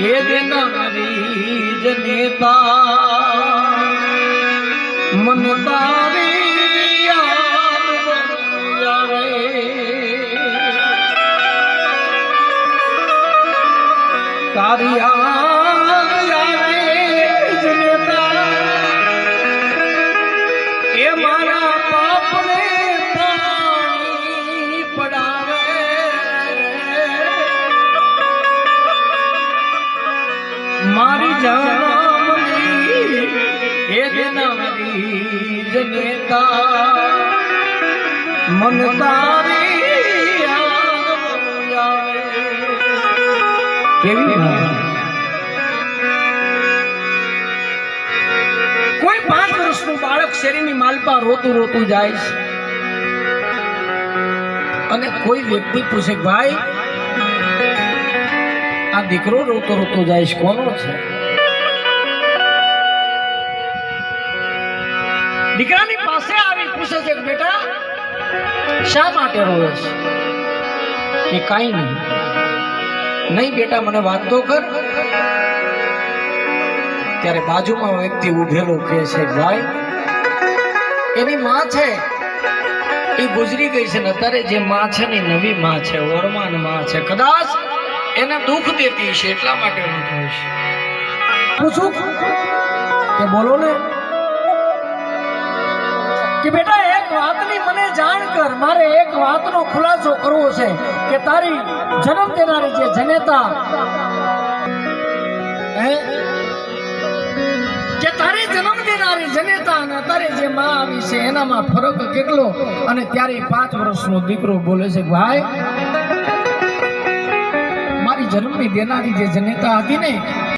એ દેનારી જનેતા મન તારી યાદ તારી યાદ જનેતા એ મારા મારી જાનમની એ દિનારી જનેતા મન તારી કેવી કોઈ પાંચ વર્ષનું બાળક શેરીની માલપા રોતું રોતું જાય અને કોઈ વ્યક્તિ પૂછે, ભાઈ આ દીકરો રોતો રોતો જાય છે. કોનો છે? દીકરાની પાસે આવી પૂછે છે કે બેટા, શા માટે રોવે છે? કે કાંઈ નહીં. નહીં બેટા, મને વાત તો કર. ત્યારે બાજુમાં વ્યક્તિ ઉભેલો કહે છે, ભાઈ, એની માં છે. એ ગુજરી ગઈ છે ને, અત્યારે જે માં છે ને નવી માં છે, ઓરમાનમાં છે. કદાચ એને દુઃખ દેતી છે એટલા માટે કહું છું. કે બોલો ને. કે બેટા, એક વાતની મને જાણ કર. મારે એક વાતનો ખુલાસો કરવો છે કે તારી જન્મ દેનારી જે જનેતા કે તારી જન્મ દેનારી જનેતા અને તારી જે માં આવી છે, એનામાં ફરક કેટલો? અને ત્યારે પાંચ વર્ષનો દીકરો બોલે છે, ભાઈ મારી જન્મની દેનારી જે જનેતા હતી ને